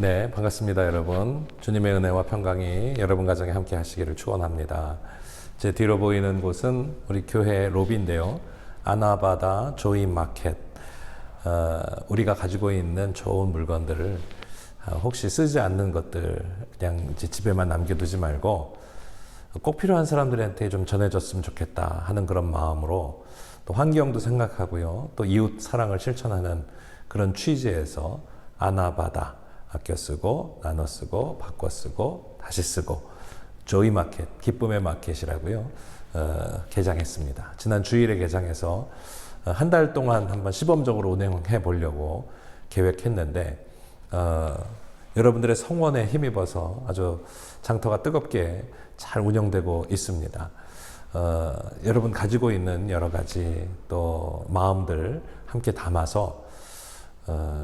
네, 반갑습니다, 여러분. 주님의 은혜와 평강이 여러분 가정에 함께 하시기를 축원합니다. 제 뒤로 보이는 곳은 우리 교회 로비인데요. 아나바다 조이 마켓. 어, 우리가 가지고 있는 좋은 물건들을 어, 혹시 쓰지 않는 것들 그냥 집에만 남겨두지 말고 꼭 필요한 사람들한테 좀 전해줬으면 좋겠다 하는 그런 마음으로 또 환경도 생각하고요. 또 이웃 사랑을 실천하는 그런 취지에서 아나바다 아껴 쓰고 나눠 쓰고 바꿔 쓰고 다시 쓰고 조이 마켓 기쁨의 마켓이라고요. 어, 개장했습니다. 지난 주일에 개장해서 어, 한달 동안 한번 시범적으로 운행해 보려고 계획했는데 어, 여러분들의 성원에 힘입어서 아주 장터가 뜨겁게 잘 운영되고 있습니다. 어, 여러분 가지고 있는 여러 가지 또 마음들 함께 담아서 어,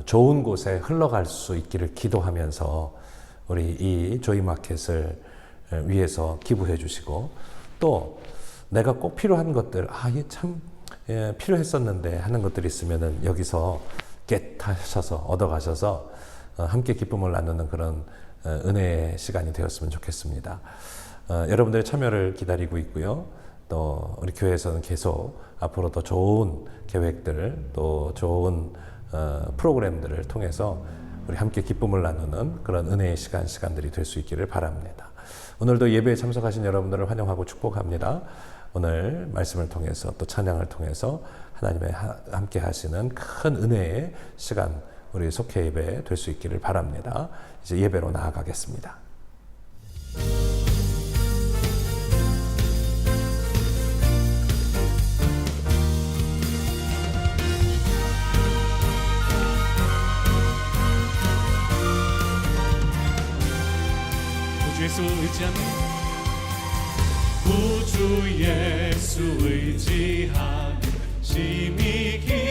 좋은 곳에 흘러갈 수 있기를 기도하면서 우리 이 조이 마켓을 위해서 기부해 주시고 또 내가 꼭 필요한 것들 아 이게 참 예, 필요했었는데 하는 것들이 있으면은 여기서 겟 하셔서 얻어 가셔서 어, 함께 기쁨을 나누는 그런 어, 은혜의 시간이 되었으면 좋겠습니다. 어, 여러분들의 참여를 기다리고 있고요. 또 우리 교회에서는 계속 앞으로 더 좋은 계획들 또 좋은 어, 프로그램들을 통해서 우리 함께 기쁨을 나누는 그런 은혜의 시간 시간들이 될 수 있기를 바랍니다. 오늘도 예배에 참석하신 여러분들을 환영하고 축복합니다. 오늘 말씀을 통해서 또 찬양을 통해서 하나님의 하- 함께 하시는 큰 은혜의 시간 우리 속해 예배 될 수 있기를 바랍니다. 이제 예배로 나아가겠습니다. 예수 의지하는 구주 예수 의지하는 심히 기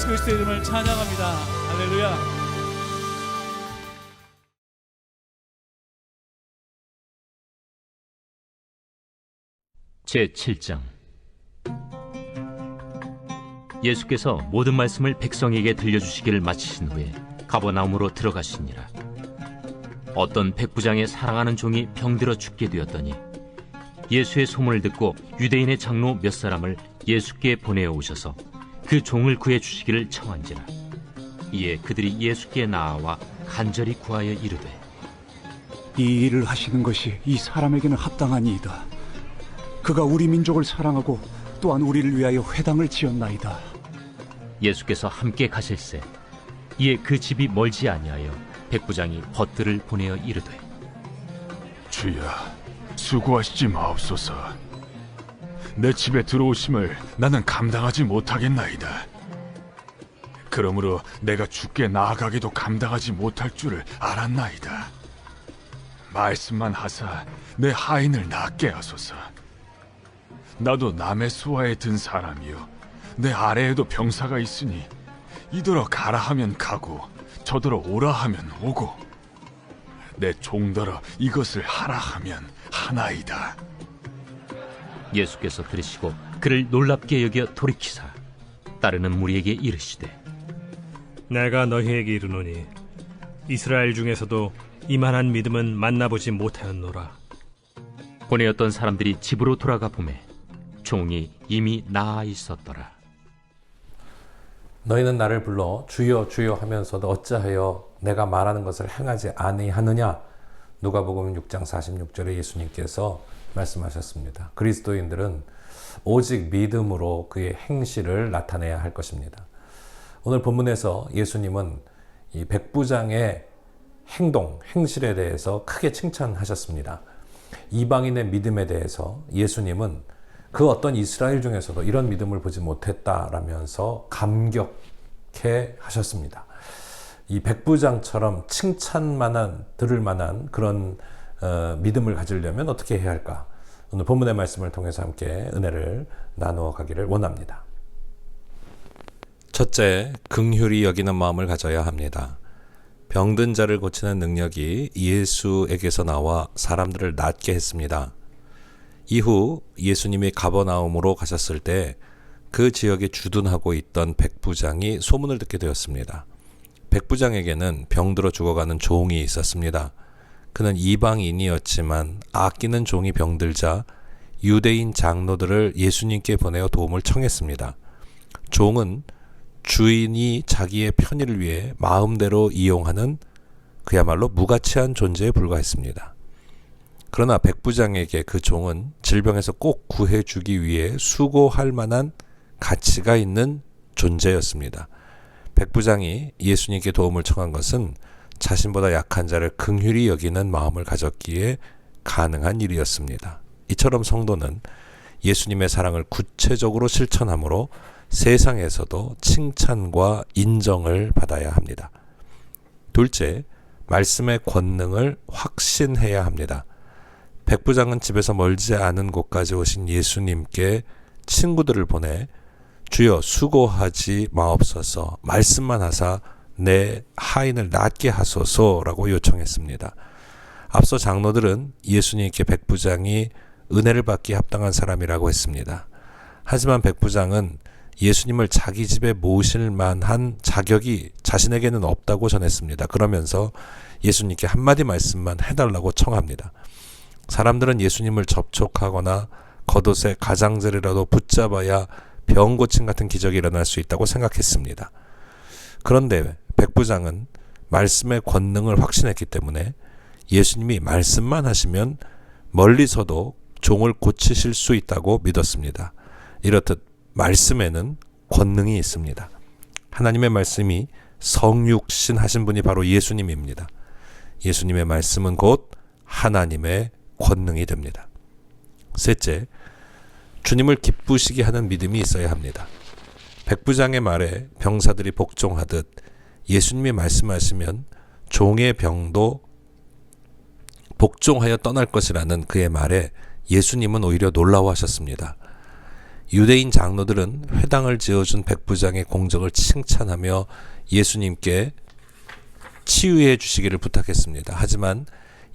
예수 그리스도의 이름을 찬양합니다. 할렐루야. 제 7장 예수께서 모든 말씀을 백성에게 들려주시기를 마치신 후에 가버나움으로 들어가시니라 어떤 백부장의 사랑하는 종이 병들어 죽게 되었더니 예수의 소문을 듣고 유대인의 장로 몇 사람을 예수께 보내어 오셔서 그 종을 구해 주시기를 청한지라 이에 그들이 예수께 나아와 간절히 구하여 이르되 이 일을 하시는 것이 이 사람에게는 합당하니이다. 그가 우리 민족을 사랑하고 또한 우리를 위하여 회당을 지었나이다. 예수께서 함께 가실새 이에 그 집이 멀지 아니하여 백부장이 벗들을 보내어 이르되 주여, 수고하시지 마옵소서. 내 집에 들어오심을 나는 감당하지 못하겠나이다. 그러므로 내가 죽게 나아가기도 감당하지 못할 줄을 알았나이다. 말씀만 하사 내 하인을 낫게 하소서. 나도 남의 수하에 든 사람이요. 내 아래에도 병사가 있으니 이더러 가라 하면 가고 저더러 오라 하면 오고 내 종더러 이것을 하라 하면 하나이다. 예수께서 들으시고 그를 놀랍게 여겨 돌이키사 따르는 무리에게 이르시되 내가 너희에게 이르노니 이스라엘 중에서도 이만한 믿음은 만나보지 못하였노라. 보내었던 사람들이 집으로 돌아가 보매 종이 이미 나아 있었더라 너희는 나를 불러 주여 주여 하면서도 어찌하여 내가 말하는 것을 행하지 아니하느냐 누가복음 6장 46절에 예수님께서 말씀하셨습니다. 그리스도인들은 오직 믿음으로 그의 행실을 나타내야 할 것입니다. 오늘 본문에서 예수님은 이 백부장의 행동, 행실에 대해서 크게 칭찬하셨습니다. 이방인의 믿음에 대해서 예수님은 그 어떤 이스라엘 중에서도 이런 믿음을 보지 못했다라면서 감격해 하셨습니다. 이 백부장처럼 칭찬만한 들을 만한 그런 어, 믿음을 가지려면 어떻게 해야 할까? 오늘 본문의 말씀을 통해서 함께 은혜를 나누어 가기를 원합니다. 첫째, 긍휼히 여기는 마음을 가져야 합니다. 병든 자를 고치는 능력이 예수에게서 나와 사람들을 낫게 했습니다. 이후 예수님이 가버나움으로 가셨을 때 그 지역에 주둔하고 있던 백부장이 소문을 듣게 되었습니다. 백부장에게는 병들어 죽어가는 종이 있었습니다. 그는 이방인이었지만 아끼는 종이 병들자 유대인 장로들을 예수님께 보내어 도움을 청했습니다. 종은 주인이 자기의 편의를 위해 마음대로 이용하는 그야말로 무가치한 존재에 불과했습니다. 그러나 백부장에게 그 종은 질병에서 꼭 구해주기 위해 수고할 만한 가치가 있는 존재였습니다. 백부장이 예수님께 도움을 청한 것은 자신보다 약한 자를 긍휼히 여기는 마음을 가졌기에 가능한 일이었습니다. 이처럼 성도는 예수님의 사랑을 구체적으로 실천함으로 세상에서도 칭찬과 인정을 받아야 합니다. 둘째, 말씀의 권능을 확신해야 합니다. 백부장은 집에서 멀지 않은 곳까지 오신 예수님께 친구들을 보내 주여 수고하지 마옵소서 말씀만 하사 내 하인을 낫게 하소서라고 요청했습니다. 앞서 장로들은 예수님께 백부장이 은혜를 받기 합당한 사람이라고 했습니다. 하지만 백부장은 예수님을 자기 집에 모실 만한 자격이 자신에게는 없다고 전했습니다. 그러면서 예수님께 한마디 말씀만 해달라고 청합니다. 사람들은 예수님을 접촉하거나 겉옷에 가장자리라도 붙잡아야 병 고침 같은 기적이 일어날 수 있다고 생각했습니다. 그런데 백부장은 말씀의 권능을 확신했기 때문에 예수님이 말씀만 하시면 멀리서도 종을 고치실 수 있다고 믿었습니다. 이렇듯 말씀에는 권능이 있습니다. 하나님의 말씀이 성육신 하신 분이 바로 예수님입니다. 예수님의 말씀은 곧 하나님의 권능이 됩니다. 셋째, 주님을 기쁘시게 하는 믿음이 있어야 합니다. 백부장의 말에 병사들이 복종하듯 예수님이 말씀하시면 종의 병도 복종하여 떠날 것이라는 그의 말에 예수님은 오히려 놀라워하셨습니다. 유대인 장로들은 회당을 지어준 백부장의 공적을 칭찬하며 예수님께 치유해 주시기를 부탁했습니다. 하지만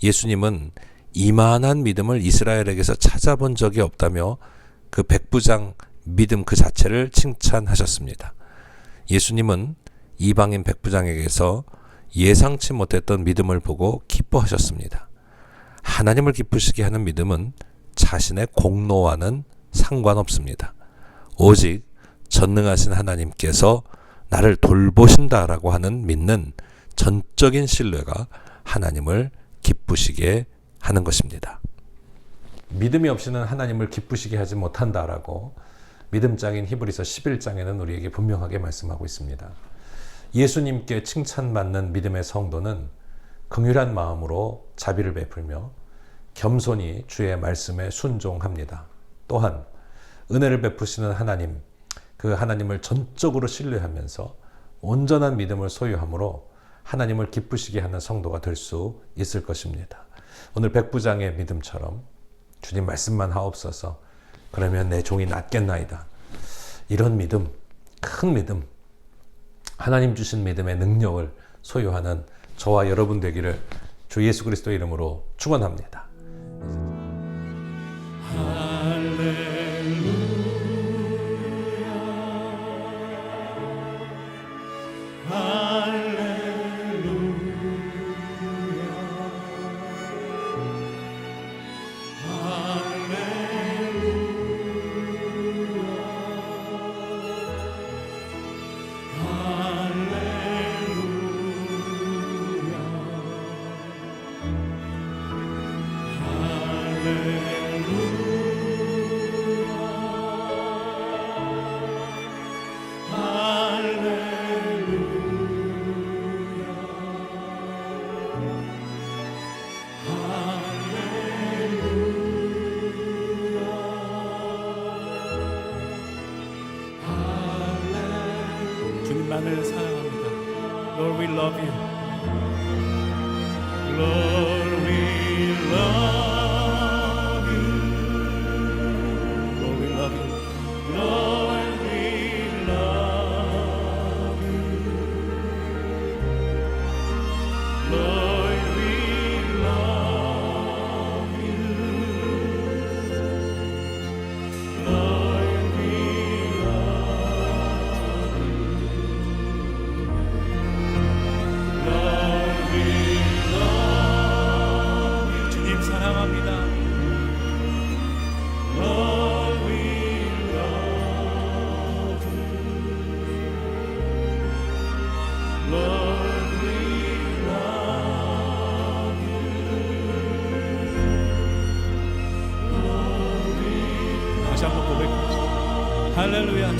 예수님은 이만한 믿음을 이스라엘에게서 찾아본 적이 없다며 그 백부장 믿음 그 자체를 칭찬하셨습니다. 예수님은 이방인 백부장에게서 예상치 못했던 믿음을 보고 기뻐하셨습니다. 하나님을 기쁘시게 하는 믿음은 자신의 공로와는 상관없습니다. 오직 전능하신 하나님께서 나를 돌보신다라고 하는 믿는 전적인 신뢰가 하나님을 기쁘시게 하는 것입니다. 믿음이 없이는 하나님을 기쁘시게 하지 못한다라고 믿음장인 히브리서 11장에는 우리에게 분명하게 말씀하고 있습니다. 예수님께 칭찬받는 믿음의 성도는 긍휼한 마음으로 자비를 베풀며 겸손히 주의 말씀에 순종합니다. 또한 은혜를 베푸시는 하나님, 그 하나님을 전적으로 신뢰하면서 온전한 믿음을 소유함으로 하나님을 기쁘시게 하는 성도가 될 수 있을 것입니다. 오늘 백부장의 믿음처럼 주님 말씀만 하옵소서. 그러면 내 종이 낫겠나이다. 이런 믿음, 큰 믿음, 하나님 주신 믿음의 능력을 소유하는 저와 여러분 되기를 주 예수 그리스도 이름으로 축원합니다.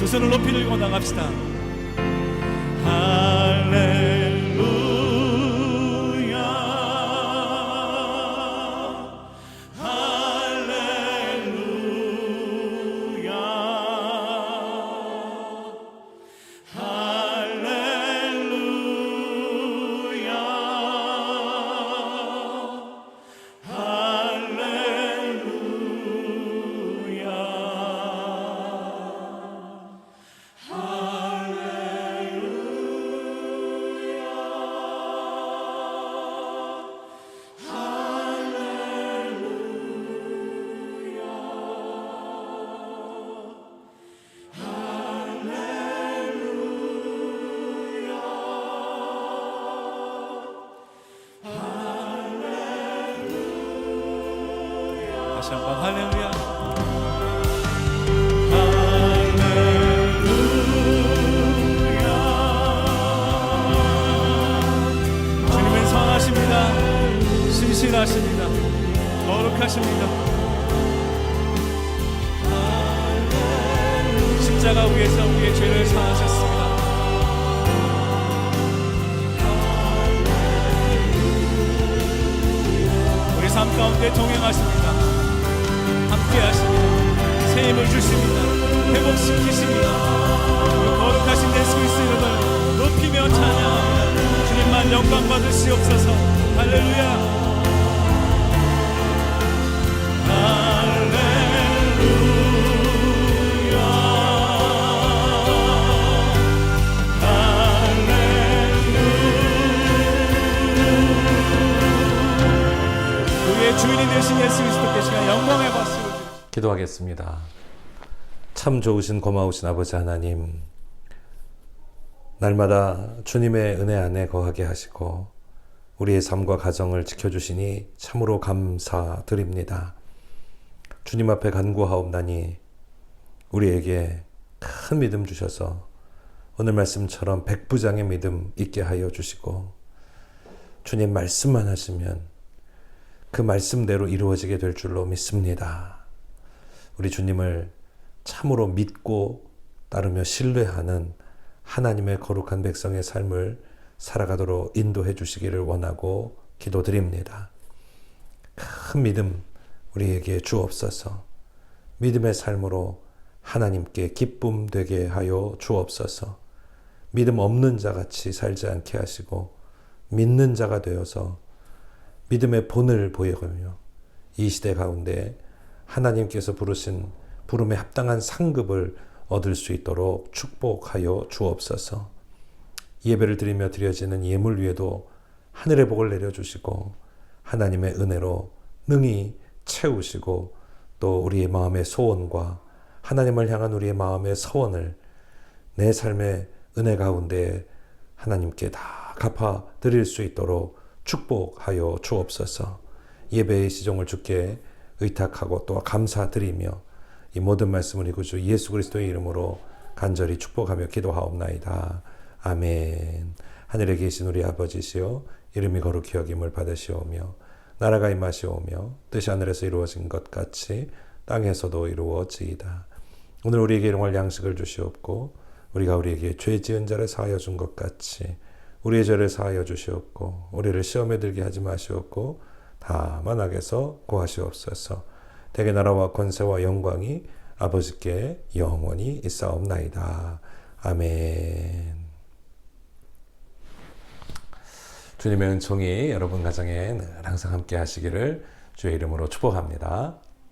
두 손을 높이 들고 나갑시다. 다시 한번 할렐루야. 신실하십니다. 거룩하십니다. 십자가 위에서 우리의 죄를 사하셨습니다. 우리 삶 가운데 동행하십니다. 시키십니다. 거룩하신 예수 그리스도를 높이며 찬양 주님만 영광 받으시옵소서. 할렐루야. 주인이 되신 예수 그리스도께 시간 영광의 박수를 기도하겠습니다. 참 좋으신 고마우신 아버지 하나님, 날마다 주님의 은혜 안에 거하게 하시고 우리의 삶과 가정을 지켜주시니 참으로 감사드립니다. 주님 앞에 간구하옵나니 우리에게 큰 믿음 주셔서 오늘 말씀처럼 백부장의 믿음 있게 하여 주시고 주님 말씀만 하시면 그 말씀대로 이루어지게 될 줄로 믿습니다. 우리 주님을 참으로 믿고 따르며 신뢰하는 하나님의 거룩한 백성의 삶을 살아가도록 인도해 주시기를 원하고 기도드립니다. 큰 믿음 우리에게 주옵소서. 믿음의 삶으로 하나님께 기쁨 되게 하여 주옵소서. 믿음 없는 자 같이 살지 않게 하시고 믿는 자가 되어서 믿음의 본을 보여가며 이 시대 가운데 하나님께서 부르신 부름에 합당한 상급을 얻을 수 있도록 축복하여 주옵소서. 예배를 드리며 드려지는 예물 위에도 하늘의 복을 내려주시고 하나님의 은혜로 능히 채우시고 또 우리의 마음의 소원과 하나님을 향한 우리의 마음의 소원을 내 삶의 은혜 가운데 하나님께 다 갚아 드릴 수 있도록 축복하여 주옵소서. 예배의 시종을 주께 의탁하고 또 감사드리며 이 모든 말씀을 이구 주 예수 그리스도의 이름으로 간절히 축복하며 기도하옵나이다. 아멘. 하늘에 계신 우리 아버지시여 이름이 거룩히 여김을 받으시오며 나라가 임하시오며 뜻이 하늘에서 이루어진 것 같이 땅에서도 이루어지이다. 오늘 우리에게 일용할 양식을 주시옵고 우리가 우리에게 죄 지은 자를 사하여 준 것 같이 우리의 죄를 사하여 주시옵고 우리를 시험에 들게 하지 마시옵고 다만 악에서 구하시옵소서. 대개 나라와 권세와 영광이 아버지께 영원히 있사옵나이다. 아멘. 주님의 은총이 여러분 가정에 늘 항상 함께 하시기를 주의 이름으로 축복합니다.